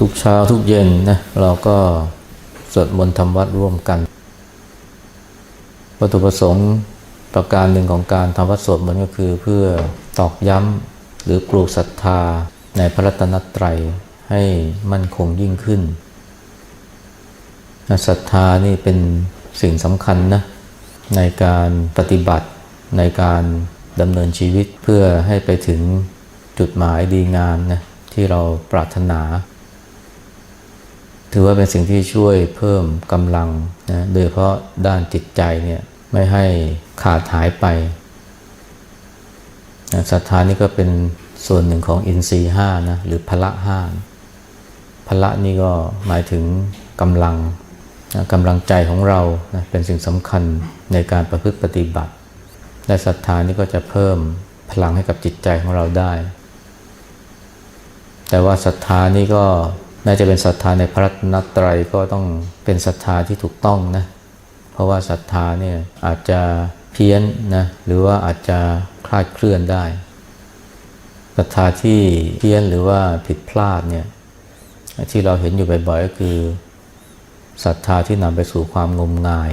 ทุกเช้าทุกเย็นนะเราก็สวดมนต์ทำวัดร่วมกัน วัตถุประสงค์ประการหนึ่งของการทำวัดสวดมนต์ก็คือเพื่อตอกย้ำหรือปลูกศรัทธาในพระรัตนตรัยให้มั่นคงยิ่งขึ้นศรัทธานี่เป็นสิ่งสำคัญนะในการปฏิบัติในการดำเนินชีวิตเพื่อให้ไปถึงจุดหมายดีงามนะที่เราปรารถนา ถือว่าเป็นสิ่งที่ช่วยเพิ่มกำลังนะโดยเฉพาะด้านจิตใจเนี่ยไม่ให้ขาดหายไปนะศรัทธานี่ก็เป็นส่วนหนึ่งของอินทรีย์ห้านะหรือพละห้าพละนี่ก็หมายถึงกำลังนะกำลังใจของเรานะเป็นสิ่งสำคัญในการประพฤติปฏิบัติ และศรัทธานี่ก็จะเพิ่มพลังให้กับจิตใจของเราได้ แต่ว่าศรัทธานี่ก็ แม้จะเป็นศรัทธาในพระรัตนตรัยก็ต้องเป็นศรัทธาที่ถูกต้องนะ เพราะว่าศรัทธาเนี่ยอาจจะเพี้ยนนะหรือว่าอาจจะคลาดเคลื่อนได้ศรัทธาที่เพี้ยนหรือว่าผิดพลาดเนี่ยที่เราเห็นอยู่บ่อยๆก็คือศรัทธาที่นำไปสู่ความงมงาย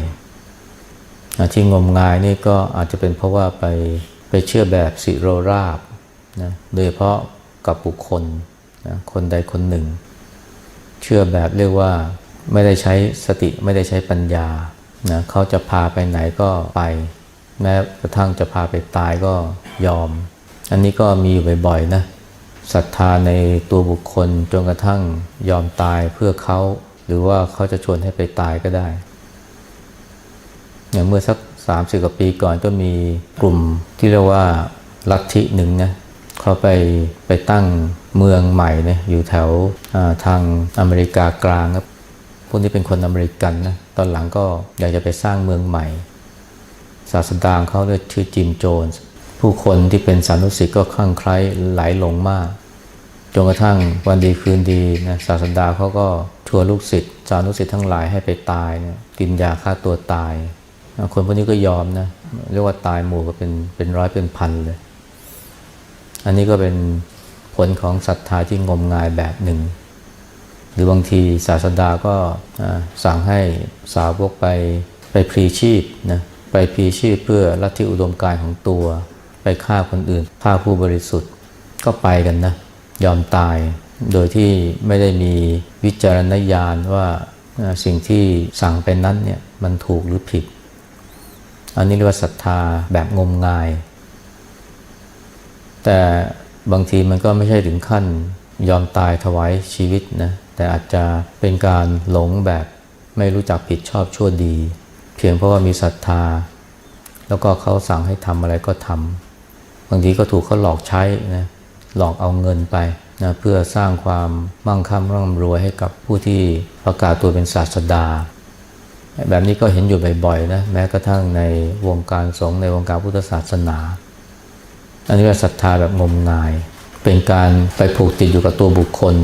ที่งมงายนี่ก็อาจจะเป็นเพราะว่าไปไปเชื่อแบบสิโรราบนะโดยเฉพาะกับบุคคลนะคนใดคนหนึ่ง เชื่อแบบเรียกว่าไม่ได้ใช้สติไม่ได้ใช้ปัญญานะเขาจะพาไปไหนก็ไป แม้กระทั่งจะพาไปตายก็ยอม อันนี้ก็มีอยู่บ่อยๆนะศรัทธาในตัวบุคคลจนกระทั่งยอมตายเพื่อเขา หรือว่าเขาจะชวนให้ไปตายก็ได้ อย่างเมื่อสักสามสิบกว่าปีก่อนก็มีกลุ่มที่เรียกว่าลัทธิหนึ่งนะเขาไปไปตั้ง เมืองใหม่นะอยู่แถวทางอเมริกากลางครับพวกนี้เป็นคนอเมริกันนะตอนหลังก็อยากจะไปสร้างเมืองใหม่ ศาสดาเขาเรียกชื่อจิมโจนส์ผู้คนที่เป็นสานุสิทธิ์ก็คลั่งไคล้ไหลหลงมากจนกระทั่งวันดีคืนดีนะศาสดาเขาก็ชวนลูกศิษย์สานุสิทธิ์ทั้งหลายให้ไปตายนะกินยาฆ่าตัวตาย คนพวกนี้ก็ยอมนะเรียกว่าตายหมู่ก็เป็นเป็นร้อยเป็นพันเลย อันนี้ก็เป็น ผลของศรัทธาที่งมงายแบบหนึ่ง หรือบางทีศาสดาก็สั่งให้สาวกไปไปพลีชีพนะไปพลีชีพเพื่อลัทธิอุดมการของตัว ไปฆ่าคนอื่นฆ่าผู้บริสุทธิ์ก็ไปกันนะ ยอมตายโดยที่ไม่ได้มีวิจารณญาณว่าสิ่งที่สั่งไปนั้นเนี่ยมันถูกหรือผิด อันนี้เรียกว่าศรัทธาแบบงมงาย แต่ บางทีมันก็ไม่ใช่ถึงขั้นยอมตายถวายชีวิตนะ แต่อาจจะเป็นการหลงแบบไม่รู้จักผิดชอบชั่วดี เพียงเพราะว่ามีศรัทธา แล้วก็เขาสั่งให้ทำอะไรก็ทำบางทีก็ถูกเขาหลอกใช้นะหลอกเอาเงินไปนะเพื่อสร้างความมั่งคั่งร่ำรวยให้กับผู้ที่ประกาศตัวเป็นศาสดา แบบนี้ก็เห็นอยู่บ่อยๆนะแม้กระทั่งในวงการสงฆ์ในวงการพุทธศาสนา อันนี้เป็ศรัทธาแบบงมงาย เป็นการไปผูกติดอยู่กับตัวบุคคล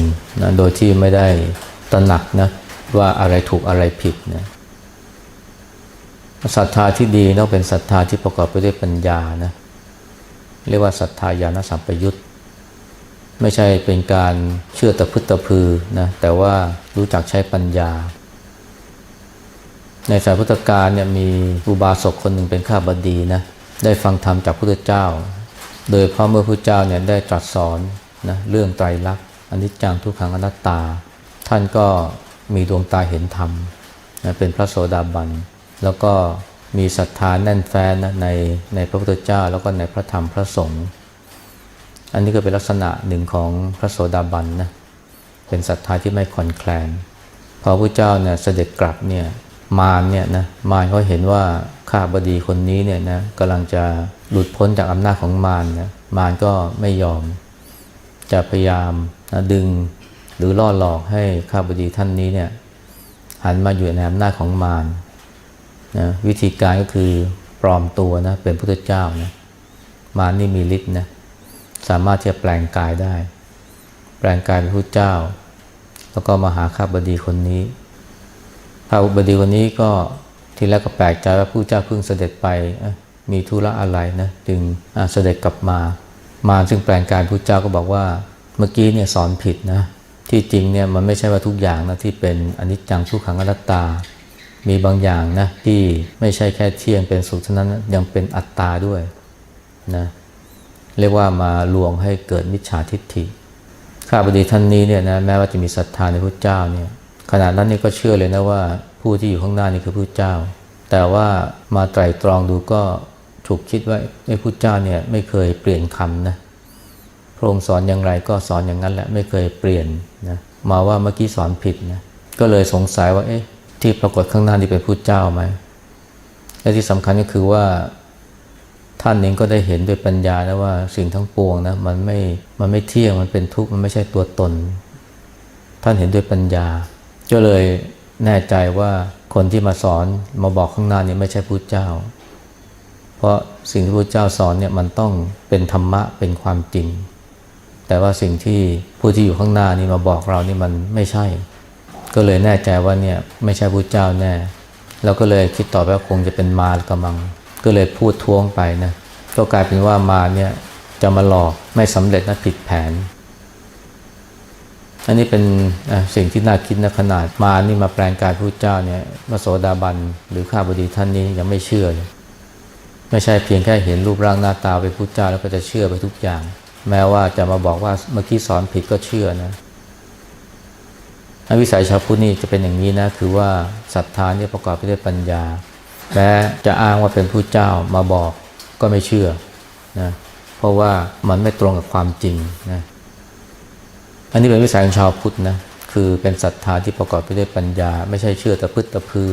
นะโดยที่ไม่ได้ตระหนักนะว่าอะไรถูกอะไรผิดนะศรัทธาที่ดีต้องเป็นศรัทธาที่ประกอบไปด้วยปัญญานะเรียกว่าศรัทธาญาณสัมปยุตไม่ใช่เป็นการเชื่อตะพึตะพือนะแต่ว่ารู้จักใช้ปัญญา ในสายพุทธกาลเนี่ยมีอุบาสกคนหนึ่งเป็นข้าบดีนะได้ฟังธรรมจากพระพุทธเจ้า โดยเพราะเมื่อพระเจ้าเนี่ยได้ตรัสสอนนะเรื่องไตรลักษณ์อนิจจังทุกขังอนัตตา ท่านก็มีดวงตาเห็นธรรมนะเป็นพระโสดาบัน แล้วก็มีศรัทธาแน่นแฟ้นนะในในพระพุทธเจ้าแล้วก็ในพระธรรมพระสงฆ์อันนี้ก็เป็นลักษณะหนึ่งของพระโสดาบันนะเป็นศรัทธาที่ไม่คลอนแคลนพอพระเจ้าเนี่ยเสด็จกลับเนี่ยมารเนี่ยนะมารเขาเห็นว่าข้าบดีคนนี้เนี่ยนะกำลังจะ หลุดพ้นจากอำนาจของมารนะมารก็ไม่ยอม จะพยายามนะดึงหรือล่อหลอกให้ข้าบดีท่านนี้เนี่ยหันมาอยู่ในอำนาจของมารนะวิธีการก็คือปลอมตัวนะเป็นพุทธเจ้านะมารนี่มีฤทธิ์นะสามารถที่จะแปลงกายได้ แปลงกายเป็นพระเจ้า แล้วก็มาหาข้าบดีคนนี้ข้าบดีคนนี้ก็ทีแรกก็แปลกใจว่าผู้เจ้าเพิ่งเสด็จไป มีธุระอะไรนะจึงเสด็จกลับมา มาซึ่งแปลงกายผู้เจ้าก็บอกว่าเมื่อกี้เนี่ยสอนผิดนะที่จริงเนี่ยมันไม่ใช่ว่าทุกอย่างนะที่เป็นอนิจจังทุกขังอนัตตา มีบางอย่างนะที่ไม่ใช่แค่เที่ยงเป็นสุขเท่านั้นยังเป็นอัตตาด้วยนะเรียกว่ามาลวงให้เกิดมิจฉาทิฏฐิข้าพเดีท่านนี้เนี่ยนะแม้ว่าจะมีศรัทธาในพระเจ้าเนี่ยขณะนั้นนี่ก็เชื่อเลยนะว่าผู้ที่อยู่ข้างหน้านี่คือพระเจ้า แต่ว่ามาไตรตรองดูก็ ถูกคิดว่าไอ้พระเจ้าเนี่ยไม่เคยเปลี่ยนคำนะพระองค์สอนอย่างไรก็สอนอย่างนั้นแหละไม่เคยเปลี่ยนนะมาว่าเมื่อกี้สอนผิดนะก็เลยสงสัยว่าเอ๊ะที่ปรากฏข้างหน้านี่เป็นพระเจ้าไหมและที่สำคัญก็คือว่าท่านเองก็ได้เห็นด้วยปัญญานะว่าสิ่งทั้งปวงนะมันไม่มันไม่เที่ยงมันเป็นทุกข์มันไม่ใช่ตัวตน ท่านเห็นด้วยปัญญา ก็เลยแน่ใจว่าคนที่มาสอนมาบอกข้างหน้านี่ไม่ใช่พุทธเจ้า เพราะสิ่งที่พุทธเจ้าสอนเนี่ยมันต้องเป็นธรรมะเป็นความจริง แต่ว่าสิ่งที่ผู้ที่อยู่ข้างหน้านี่มาบอกเรานี่มันไม่ใช่ ก็เลยแน่ใจว่าเนี่ยไม่ใช่พุทธเจ้าแน่เราก็เลยคิดต่อไปว่าคงจะเป็นมารกำมัง ก็เลยพูดท้วงไปนะก็กลายเป็นว่ามาเนี่ยจะมาหลอกไม่สำเร็จนะผิดแผน อันนี้เป็นสิ่งที่น่าคิดนะขนาดมานี่มาแปลงกายพระเจ้าเนี่ยมาโสดาบันหรือข้าบดีท่านนี้ยังไม่เชื่อเลย ไม่ใช่เพียงแค่เห็นรูปร่างหน้าตาเป็นพระเจ้าแล้วก็จะเชื่อไปทุกอย่าง แม้ว่าจะมาบอกว่าเมื่อกี้สอนผิดก็เชื่อนะวิสัยชาวพุทธนี่จะเป็นอย่างนี้นะคือว่าศรัทธาเนี่ยประกอบไปด้วยปัญญาแม้จะอ้างว่าเป็นผู้เจ้ามาบอกก็ไม่เชื่อนะเพราะว่ามันไม่ตรงกับความจริงนะอันนี้เป็นวิสัยของชาวพุทธนะคือเป็นศรัทธาที่ประกอบไปด้วยปัญญา ไม่ใช่เชื่อแต่พึ่ตะพือ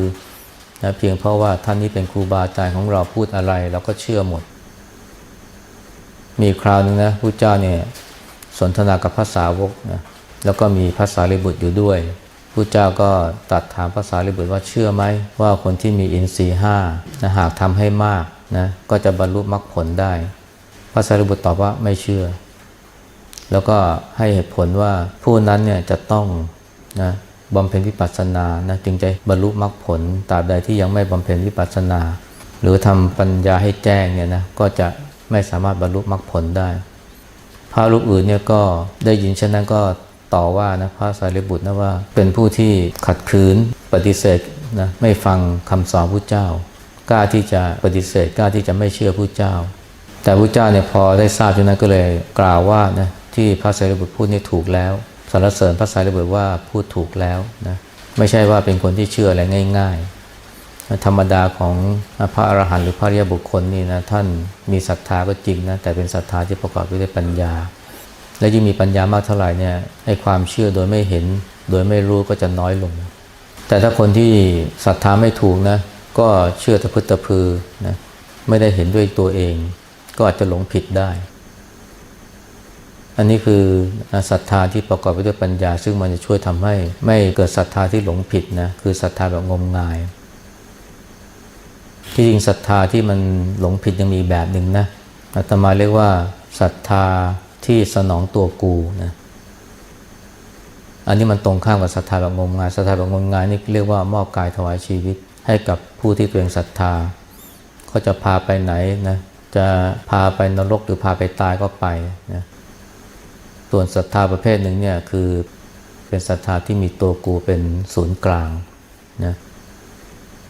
นะเพียงเพราะว่าท่านนี้เป็นครูบาอาจารย์ของเราพูดอะไรเราก็เชื่อหมด มีคราวนึงนะผู้เจ้าเนี่ยสนทนากับภาษาวกนะแล้วก็มีภาษาลิบุตรอยู่ด้วยผู้เจ้าก็ตัดถามภาษาลิบุตรว่าเชื่อไหมว่าคนที่มีอินทรีย์ห้านะหากทำให้มากนะก็จะบรรลุมรรคผลได้ภาษาลิบุตรตอบว่าไม่เชื่อ แล้วก็ให้เหตุผลว่าผู้นั้นเนี่ยจะต้องนะ บำเพ็ญวิปัสสนานะจึงจะบรรลุมรรคผลตราบใดที่ยังไม่บำเพ็ญวิปัสสนา หรือทำปัญญาให้แจ้งเนี่ยนะก็จะไม่สามารถบรรลุมรรคผลได้พระรูปอื่นเนี่ยก็ได้ยินเช่นนั้นก็ต่อว่านะพระสารีบุตรนะว่าเป็นผู้ที่ขัดขืนปฏิเสธนะไม่ฟังคำสอนพระเจ้ากล้าที่จะปฏิเสธกล้าที่จะไม่เชื่อพระเจ้า แต่พระเจ้าเนี่ยพอได้ทราบฉะนั้นก็เลยกล่าวว่านะที่พระสารีบุตรพูดนี่ถูกแล้ว สรรเสริญพระสารีบุตรว่าพูดถูกแล้วนะไม่ใช่ว่าเป็นคนที่เชื่ออะไรง่าย ๆ ธรรมดาของพระอรหันต์หรือพระริยบุคคลนี่นะท่านมีศรัทธาก็จริงนะแต่เป็นศรัทธาที่ประกอบไปด้วยปัญญา และยิ่งมีปัญญามากเท่าไหร่เนี่ยไอ้ความเชื่อโดยไม่เห็น โดยไม่รู้ก็จะน้อยลง แต่ถ้าคนที่ศรัทธาไม่ถูกนะก็เชื่อตะพึตะพือนะไม่ได้เห็นด้วยตัวเอง ก็อาจจะหลงผิดได้ อันนี้คือศรัทธาที่ประกอบไปด้วยปัญญา ซึ่งมันจะช่วยทำให้ไม่เกิดศรัทธาที่หลงผิดนะคือศรัทธาแบบงมงาย ที่จริงศรัทธาที่มันหลงผิดยังมีแบบหนึ่งนะอาตมาเรียกว่าศรัทธาที่สนองตัวกูนะอันนี้มันตรงข้ามกับศรัทธาแบบงมงายศรัทธาแบบงมงายนี่เรียกว่ามอบกายถวายชีวิต ให้กับผู้ที่ตัวเองศรัทธาเขาจะพาไปไหนนะจะพาไปนรกหรือพาไปตายก็ไปนะ ส่วนศรัทธาประเภทหนึ่งเนี่ยคือเป็นศรัทธาที่มีตัวกูเป็นศูนย์กลางนะ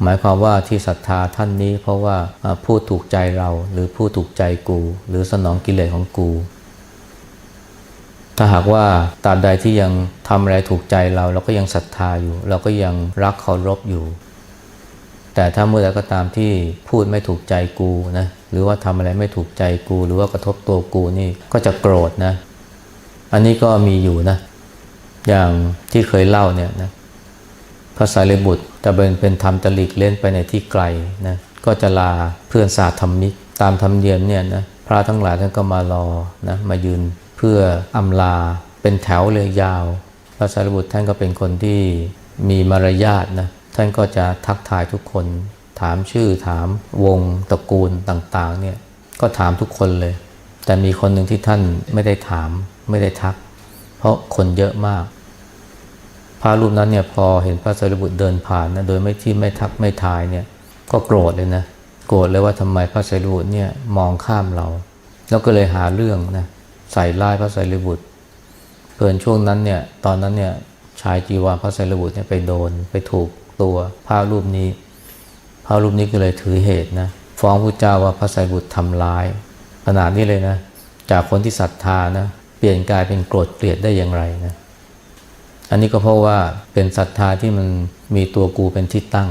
หมายความว่าที่ศรัทธาท่านนี้เพราะว่าผู้ถูกใจเราหรือผู้ถูกใจกู หรือสนองกิเลสของกู ถ้าหากว่าตราบใดที่ยังทำอะไรถูกใจเรา เราก็ยังศรัทธาอยู่ เราก็ยังรักเคารพอยู่ แต่ถ้าเมื่อใดก็ตามที่พูดไม่ถูกใจกูนะหรือว่าทำอะไรไม่ถูกใจกู หรือว่ากระทบตัวกูนี่ก็จะโกรธนะ อันนี้ก็มีอยู่นะ อย่างที่เคยเล่าเนี่ยนะพระสารีบุตรจะเป็นเป็นธรรมจะหลีกเล่นไปในที่ไกลนะก็จะลาเพื่อนสาธรรมิก ตามธรรมเนียมเนี่ยนะพระทั้งหลายท่านก็มารอนะมายืนเพื่ออำลาเป็นแถวเลยยาว พระสารีบุตรท่านก็เป็นคนที่มีมารยาทนะท่านก็จะทักทายทุกคน ถามชื่อถามวงตระกูลต่างๆเนี่ยก็ถามทุกคนเลย แต่มีคนหนึ่งที่ท่านไม่ได้ถาม ทัก เพราะคนเยอะมาก พระรูปนั้นเนี่ยพอเห็นพระสารีบุตรเดินผ่านนะโดยไม่ที่ไม่ทักไม่ทายเนี่ยก็โกรธเลยนะโกรธเลยว่าทำไมพระสารีบุตรเนี่ยมองข้ามเรา แล้วก็เลยหาเรื่องนะใส่ร้ายพระสารีบุตรเพิ่อนช่วงนั้นเนี่ยตอนนั้นเนี่ยชายจีวรพระไตรบุตรเนี่ยไปโดนไปถูกตัวพระรูปนี้พระรูปนี้ก็เลยถือเหตุนะฟ้องพระเจ้าว่าพระไตรบุตรทำร้ายขนาดนี้เลยนะจากคนที่ศรัทธานะ เปลี่ยนกลายเป็นโกรธเกลียดได้อย่างไรนะ อันนี้ก็เพราะว่าเป็นศรัทธาที่มันมีตัวกูเป็นที่ตั้ง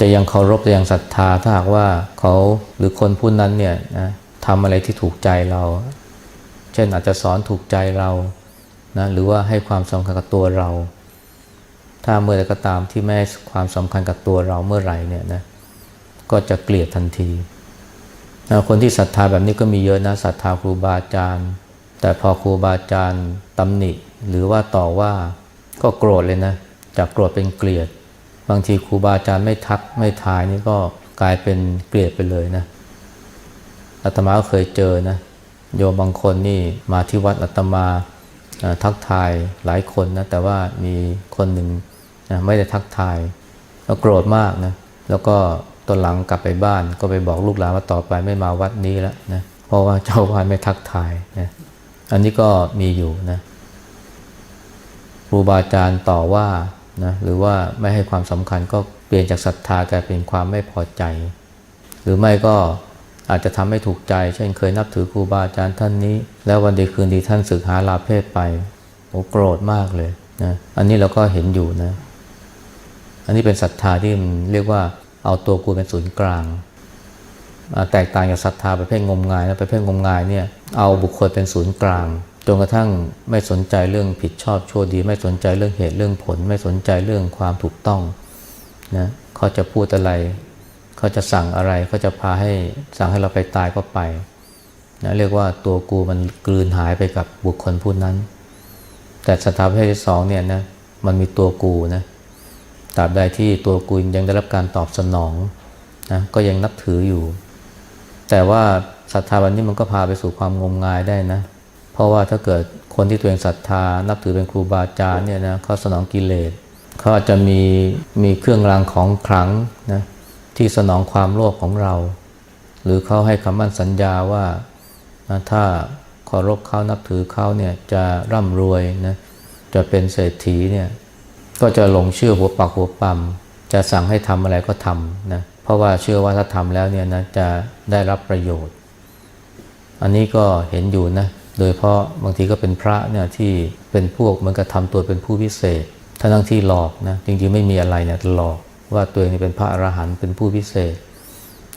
จะยังเคารพจะยังศรัทธาถ้าหากว่าเขาหรือคนผู้นั้นเนี่ยนะทำอะไรที่ถูกใจเรา เช่นอาจจะสอนถูกใจเรานะหรือว่าให้ความสำคัญกับตัวเรา ถ้าเมื่อใดก็ตามที่ไม่ให้ความสำคัญกับตัวเราเมื่อไหร่เนี่ยนะก็จะเกลียดทันทีนะคนที่ศรัทธาแบบนี้ก็มีเยอะนะศรัทธาครูบาอาจารย์ แต่พอครูบาอาจารย์ตำหนิ หรือว่าต่อว่าก็โกรธเลยนะจากโกรธเป็นเกลียด บางทีครูบาอาจารย์ไม่ทักไม่ทายนี่ก็กลายเป็นเกลียดไปเลยนะอาตมาก็เคยเจอนะโยมบางคนนี่มาที่วัดอาตมาอ่าทักทายหลายคนนะแต่ว่ามีคนหนึ่งนะไม่ได้ทักทายแล้วโกรธมากนะแล้วก็ตอนหลังกลับไปบ้านก็ไปบอกลูกหลานว่าต่อไปไม่มาวัดนี้แล้วนะเพราะว่าเจ้าวาดไม่ทักทายนะ อันนี้ก็มีอยู่นะครูบาอาจารย์ต่อว่านะหรือว่าไม่ให้ความสำคัญก็เปลี่ยนจากศรัทธากลายเป็นความไม่พอใจ หรือไม่ก็อาจจะทำให้ถูกใจ เช่นเคยนับถือครูบาอาจารย์ท่านนี้ แล้ววันดีคืนดีท่านศึกหาลาเพศไปโอ้โกรธมากเลยนะอันนี้เราก็เห็นอยู่นะ อันนี้เป็นศรัทธาที่เรียกว่าเอาตัวกูเป็นศูนย์กลาง แตกต่างจากศรัทธาประเภทงมงายนะประเภทงมงายเนี่ยเอาบุคคลเป็นศูนย์กลางจนกระทั่งไม่สนใจเรื่องผิดชอบชั่วดี ไม่สนใจเรื่องเหตุเรื่องผล ไม่สนใจเรื่องความถูกต้องนะเขาจะพูดอะไร เขาจะสั่งอะไรเขาจะพาให้สั่งให้เราไปตายก็ไปนะเรียกว่าตัวกูมันกลืนหายไปกับบุคคลผู้นั้น แต่สถาประเภทที่สองเนี่ยนะมันมีตัวกูนะตราบใดที่ตัวกูยังได้รับการตอบสนองนะก็ยังนับถืออยู่ แต่ว่าศรัทธาวันนี้มันก็พาไปสู่ความงมงายได้นะ เพราะว่าถ้าเกิดคนที่ตัวเองศรัทธา นับถือเป็นครูบาอาจารย์เนี่ยนะเขาสนองกิเลสเขาอาจจะมีมีเครื่องรางของขลังนะที่สนองความโลภของเรา หรือเขาให้คำมั่นสัญญาว่านะถ้าเคารพเขานับถือเขาเนี่ยจะร่ำรวยนะจะเป็นเศรษฐีเนี่ยก็จะหลงเชื่อหัวปักหัวปั๊มจะสั่งให้ทำอะไรก็ทำนะเพราะว่าเชื่อว่าถ้าทำแล้วเนี่ยนะจะได้รับประโยชน์ อันนี้ก็เห็นอยู่นะ โดยเพราะบางทีก็เป็นพระเนี่ยที่เป็นพวกเหมือนกับทำตัวเป็นผู้พิเศษทั้งทั้งที่หลอกนะจริงๆไม่มีอะไรเนี่ยหลอกว่าตัวเองเป็นพระอรหันต์เป็นผู้พิเศษ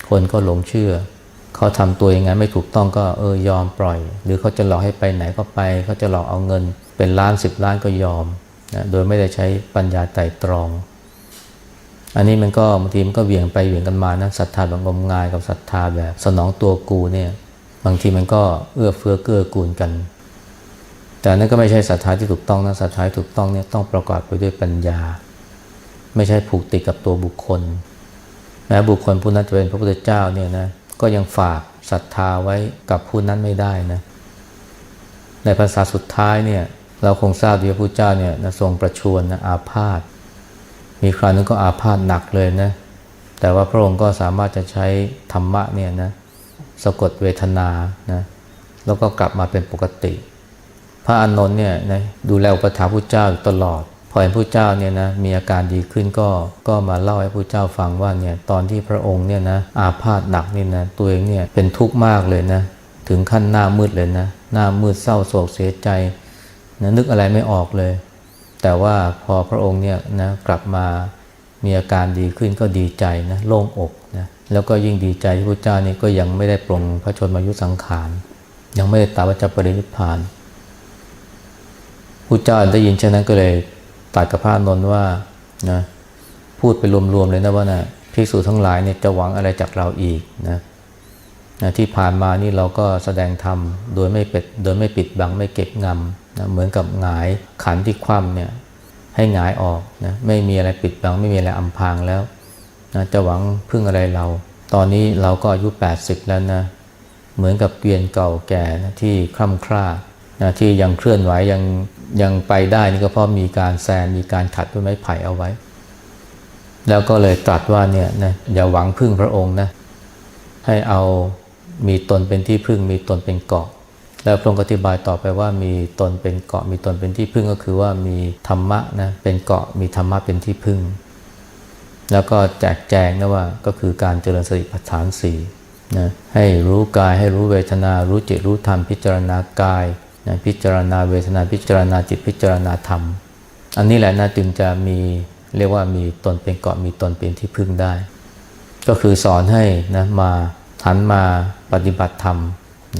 คนก็หลงเชื่อเขาทำตัวยังไงไม่ถูกต้องก็เออยอมปล่อย หรือเขาจะหลอกให้ไปไหนก็ไปเขาจะหลอกเอาเงิน เป็นล้านสิบล้านก็ยอมนะโดยไม่ได้ใช้ปัญญาไต่ตรอง อันนี้มันก็บางทีมันก็เหวี่ยงไปเหวี่ยงกันมานะศรัทธาแบบงมงายกับศรัทธาแบบสนองตัวกูเนี่ยบางทีมันก็เอื้อเฟื้อเกื้อกูลกัน แต่นั่นก็ไม่ใช่ศรัทธาที่ถูกต้องนะศรัทธาถูกต้องเนี่ยต้องประกอบไปด้วยปัญญา ไม่ใช่ผูกติดกับตัวบุคคล แม้บุคคลผู้นั้นจะเป็นพระพุทธเจ้าเนี่ยนะก็ยังฝากศรัทธาไว้กับผู้นั้นไม่ได้นะในภาษาสุดท้ายเนี่ยเราคงทราบดีว่าพระเจ้าเนี่ยทรงประชวรนะอาพาธ มีคราวนึงก็อาพาธหนักเลยนะ แต่ว่าพระองค์ก็สามารถจะใช้ธรรมะเนี่ยนะสะกดเวทนานะแล้วก็กลับมาเป็นปกติ พระอานนท์เนี่ยนะดูแลอุปถัมภ์พระเจ้าตลอด พอเห็นพระเจ้าเนี่ยนะมีอาการดีขึ้นก็ก็มาเล่าให้พระเจ้าฟังว่าเนี่ยตอนที่พระองค์เนี่ยนะอาพาธหนักนี่นะตัวเองเนี่ยเป็นทุกข์มากเลยนะถึงขั้นหน้ามืดเลยนะหน้ามืดเศร้าโศกเสียใจนะนึกอะไรไม่ออกเลย แต่ว่าพอพระองค์เนี่ยนะกลับมามีอาการดีขึ้นก็ดีใจนะโล่งอกนะแล้วก็ยิ่งดีใจที่พระเจ้านี่ก็ยังไม่ได้ปรงพระชนมายุสังขารยังไม่ได้ตรัสว่าจะปรินิพพานพระเจ้าได้ยินเช่นนั้นก็เลยตรัสกับพระอานนท์ว่านะพูดไปรวมๆเลยนะว่านะภิกษุทั้งหลายเนี่ยจะหวังอะไรจากเราอีกนะนะที่ผ่านมานี่เราก็แสดงธรรมโดยไม่เป็ดโดยไม่ปิดบังไม่เก็บงำ นะเหมือนกับหงายขันที่คว่ำเนี่ยให้หงายออกนะไม่มีอะไรปิดบังไม่มีอะไรอำพรางแล้วนะจะหวังพึ่งอะไรเรา ตอนนี้เราก็อายุ 80 แล้วนะเหมือนกับเกวียนเก่าแก่นะที่คล่ำคร่านะที่ยังเคลื่อนไหวยังยังไปได้นี่ก็เพราะมีการแซนมีการขัดด้วยไม้ไผ่เอาไว้ แล้วก็เลยตรัสว่าเนี่ยนะอย่าหวังพึ่งพระองค์นะให้เอามีตนเป็นที่พึ่งมีตนเป็นเกาะ แล้วพระองค์อธิบายต่อไปว่ามีตนเป็นเกาะมีตนเป็นที่พึ่งก็คือว่ามีธรรมะนะเป็นเกาะมีธรรมะเป็นที่พึ่ง แล้วก็แจกแจงนะว่าก็คือการเจริญสติปัฏฐานสี่นะให้รู้กายให้รู้เวทนา รู้จิตรู้ธรรมพิจารณากายนะพิจารณาเวทนาพิจารณาจิตพิจารณาธรรม อันนี้แหละนะจึงจะมีเรียกว่ามีตนเป็นเกาะมีตนเป็นที่พึ่งได้ ก็คือสอนให้นะมาหันมาปฏิบัติธรรม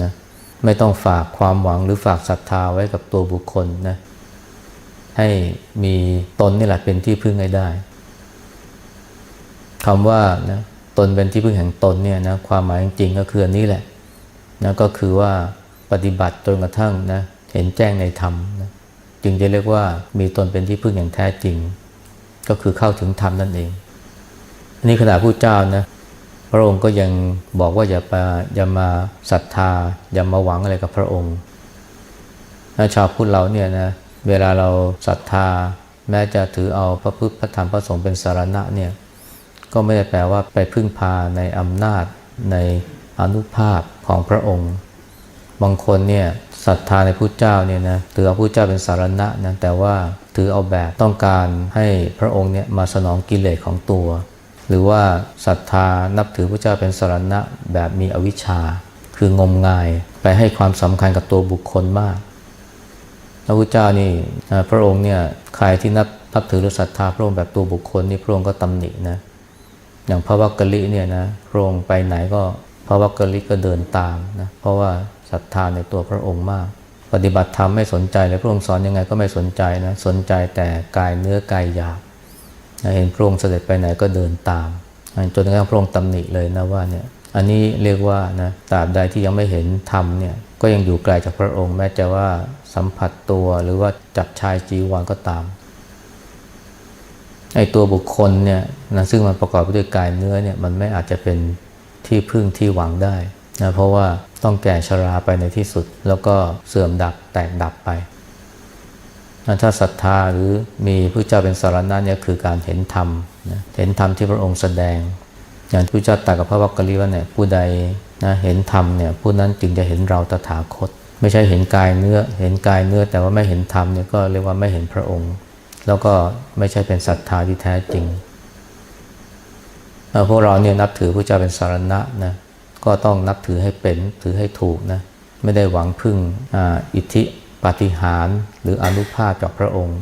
นะ ไม่ต้องฝากความหวังหรือฝากศรัทธาไว้กับตัวบุคคลนะ ให้มีตนนี่แหละเป็นที่พึ่งให้ได้คำว่านะตนเป็นที่พึ่งแห่งตนเนี่ยนะความหมายจริงก็คืออันนี้แหละนะก็คือว่าปฏิบัติจนกระทั่งนะเห็นแจ้งในธรรมนะจึงจะเรียกว่ามีตนเป็นที่พึ่งอย่างแท้จริง ก็คือเข้าถึงธรรมนั่นเองอันนี้ขณะผู้เจ้านะ พระองค์ก็ยังบอกว่าอย่าไปอย่ามาศรัทธา อย่ามาหวังอะไรกับพระองค์นะชาวพุทธเราเนี่ยนะเวลาเราศรัทธา แม้จะถือเอาพระพุทธพระธรรมพระสงฆ์เป็นสารณะเนี่ยก็ไม่ได้แปลว่าไปพึ่งพาในอำนาจในอนุภาพของพระองค์ บางคนเนี่ยศรัทธาในผู้เจ้าเนี่ยนะถือเอาผู้เจ้าเป็นสารณะนะแต่ว่าถือเอาแบบต้องการให้พระองค์เนี่ยมาสนองกิเลสของตัว หรือว่าศรัทธานับถือพระเจ้าเป็นสารณะแบบมีอวิชชา คืองมงายไปให้ความสำคัญกับตัวบุคคลมากพระพุทธเจ้านี่พระองค์เนี่ยใครที่นับนับถือหรือศรัทธาพระองค์แบบตัวบุคคลนี่พระองค์ก็ตำหนินะอย่างพระวักกะลิเนี่ยนะพระองค์ไปไหนก็พระวักกะลิก็เดินตามนะเพราะว่าศรัทธาในตัวพระองค์มาก ปฏิบัติธรรมไม่สนใจเลยพระองค์สอนยังไงก็ไม่สนใจนะสนใจแต่กายเนื้อกายหยาบ เห็นพระองค์เสด็จไปไหนก็เดินตาม จนกระทั่งพระองค์ตำหนิเลยนะว่าเนี่ยอันนี้เรียกว่านะตราบใดที่ยังไม่เห็นธรรมเนี่ยก็ยังอยู่ไกลจากพระองค์แม้จะว่าสัมผัสตัวหรือว่าจับชายจีวรก็ตามไอ้ตัวบุคคลเนี่ยนะซึ่งมันประกอบไปด้วยกายเนื้อเนี่ยมันไม่อาจจะเป็นที่พึ่งที่หวังได้นะเพราะว่าต้องแก่ชราไปในที่สุด แล้วก็เสื่อมดับแตกดับไป ถ้าศรัทธาหรือมีพระเจ้าเป็นสารณะเนี่ยคือการเห็นธรรมนะเห็นธรรมที่พระองค์แสดง อย่างพระเจ้าตรัสกับพระวักกะลีว่าเนี่ยผู้ใดนะเห็นธรรมเนี่ยผู้นั้นจึงจะเห็นเราตถาคต ไม่ใช่เห็นกายเนื้อ เห็นกายเนื้อ แต่ว่าไม่เห็นธรรมเนี่ยก็เรียกว่าไม่เห็นพระองค์ แล้วก็ไม่ใช่เป็นศรัทธาที่แท้จริงพวกเราเนี่ยนับถือพระเจ้าเป็นสารณะนะก็ต้องนับถือให้เป็นถือให้ถูกนะไม่ได้หวังพึ่งออิทธิ ปาฏิหาริย์หรืออนุภาพจากพระองค์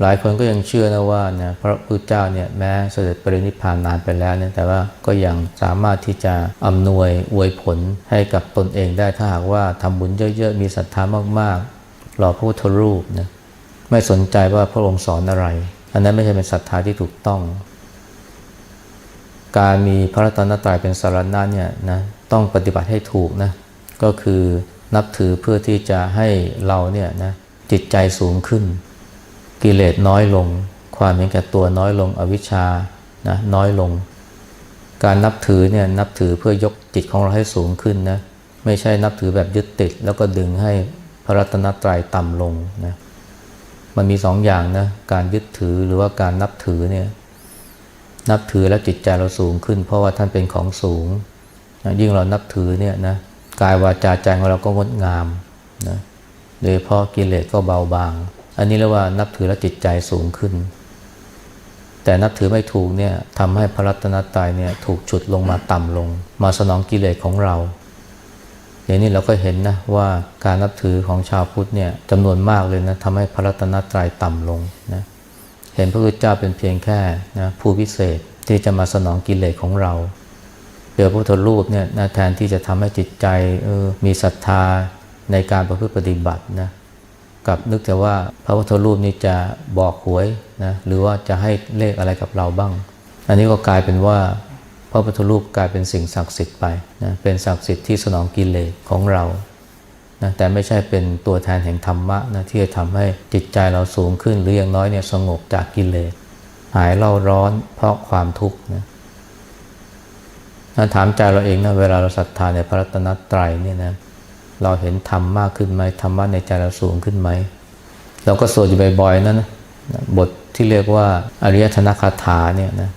หลายคนก็ยังเชื่อนะว่านะพระพุทธเจ้าเนี่ยแม้เสด็จปรินิพพานนานไปแล้วเนี่ยแต่ว่าก็ยังสามารถที่จะอำนวยอวยผลให้กับตนเองได้ถ้าหากว่าทำบุญเยอะๆ มีศรัทธามากๆหล่อพระพุทธรูปนะไม่สนใจว่าพระองค์สอนอะไร อันนั้นไม่ใช่เป็นศรัทธาที่ถูกต้อง การมีพระรัตนตรัยเป็นสารณะเนี่ยนะต้องปฏิบัติให้ถูกนะก็คือ นับถือเพื่อที่จะให้เราเนี่ยนะจิตใจสูงขึ้น กิเลสน้อยลง ความเห็นแก่ตัวน้อยลงอวิชชานะน้อยลง การนับถือเนี่ยนับถือเพื่อยกจิตของเราให้สูงขึ้นนะไม่ใช่นับถือแบบยึดติด แล้วก็ดึงให้พระรัตนตรัยต่ำลงนะมันมีสองอย่างนะการยึดถือหรือว่าการนับถือเนี่ยนับถือแล้วจิตใจเราสูงขึ้น เพราะว่าท่านเป็นของสูงนะยิ่งเรานับถือเนี่ยนะ กายวาจาใจของเราก็งดงามนะโดยเพราะกิเลสก็เบาบาง อันนี้เรียกว่านับถือแล้วจิตใจสูงขึ้น แต่นับถือไม่ถูกเนี่ยทำให้พระรัตนตรัยเนี่ยถูกฉุดลงมาต่ำลง มาสนองกิเลสของเราอย่างนี้เราก็เห็นนะว่าการนับถือของชาวพุทธเนี่ยจำนวนมากเลยนะทำให้พระรัตนตรัยต่ำลงนะเห็นพระพุทธเจ้าเป็นเพียงแค่นะผู้พิเศษที่จะมาสนองกิเลสของเรา เจอพระพุทธรูปเนี่ยนะแทนที่จะทำให้จิตใจออมีศรัทธาในการประพฤติปฏิบัตินะกับนึกแต่ว่าพระพุทธรูปนี้จะบอกหวยนะหรือว่าจะให้เลขอะไรกับเราบ้าง อันนี้ก็กลายเป็นว่าพระพุทธรูปกลายเป็นสิ่งศักดิ์สิทธิ์ไปนะเป็นศักดิ์สิทธิ์ที่สนองกิเลสของเรานะแต่ไม่ใช่เป็นตัวแทนแห่งธรรมะนะที่จะทำให้จิตใจเราสูงขึ้นหรืออย่างน้อยเนี่ยสงบจากกิเลสหายเล่าร้อนเพราะความทุกข์นะ ถามใจเราเองนะเวลาเราศรัทธาในพระรัตนตรัยเนี่ยนะเราเห็นธรรมมากขึ้นไหมธรรมะในใจเราสูงขึ้นไหมเราก็สวดอยู่บ่อยๆนะนนะบทที่เรียกว่าอริยธนคาถาเนี่ยนะ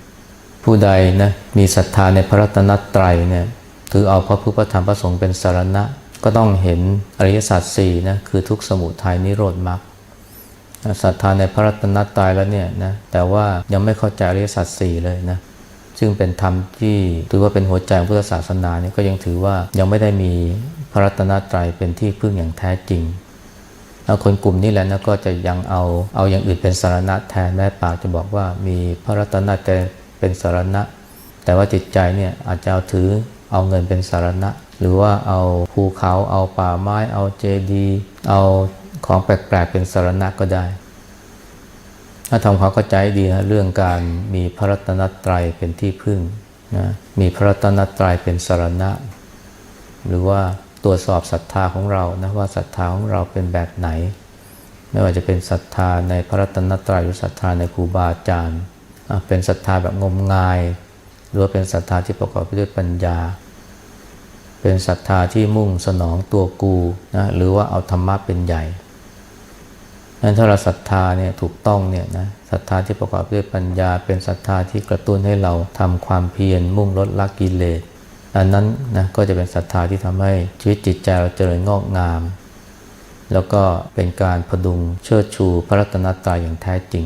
ผู้ใดนะมีศรัทธาในพระรัตนตรัยเนี่ยถือเอาพระพุทธธรรมพระสงฆ์เป็นสารณะ ก็ต้องเห็นอริยสัจสี่นะคือทุกขสมุทัยนิโรธมรรคศรัทธาในพระรัตนตรัยแล้วเนี่ยนะแต่ว่ายังไม่เข้าใจอริยสัจสี่เลยนะ ซึ่งเป็นธรรมที่ถือว่าเป็นหัวใจของพุทธศาสนาเนี่ยก็ยังถือว่ายังไม่ได้มีพระรัตนตรัยเป็นที่พึ่งอย่างแท้จริงแล้วคนกลุ่มนี้แหละนะก็จะยังเอาเอาอย่างอื่นเป็นสารณะแทนแม้ปากจะบอกว่ามีพระรัตนตรัยเป็นสารณะ แต่ว่าจิตใจเนี่ยอาจจะเอาถือเอาเงินเป็นสารณะ หรือว่าเอาภูเขาเอาป่าไม้ เอาเจดีย์เอาของแปลกๆเป็นสารณะก็ได้ ถ้าทำความเข้าใจดีนะเรื่องการมีพระรัตนตรัยเป็นที่พึ่งนะมีพระรัตนตรัยเป็นสารณะ หรือว่าตรวจสอบศรัทธาของเรานะว่าศรัทธาของเราเป็นแบบไหน ไม่ว่าจะเป็นศรัทธาในพระรัตนตรัยหรือศรัทธาในครูบาอาจารย์เป็นศรัทธาแบบงมงาย หรือว่าเป็นศรัทธาที่ประกอบไปด้วยปัญญา เป็นศรัทธาที่มุ่งสนองตัวกูนะหรือว่าเอาธรรมะเป็นใหญ่ นั้นถ้าเราศรัทธาเนี่ยถูกต้องเนี่ยนะศรัทธาที่ประกอบด้วยปัญญา เป็นศรัทธาที่กระตุ้นให้เราทำความเพียรมุ่งลดละกิเลสอันนั้นนะก็จะเป็นศรัทธาที่ทำให้ชีวิตจิตใจเราเจริญงอกงาม แล้วก็เป็นการพดุงเชิดชูพระรัตนตรัยอย่างแท้จริง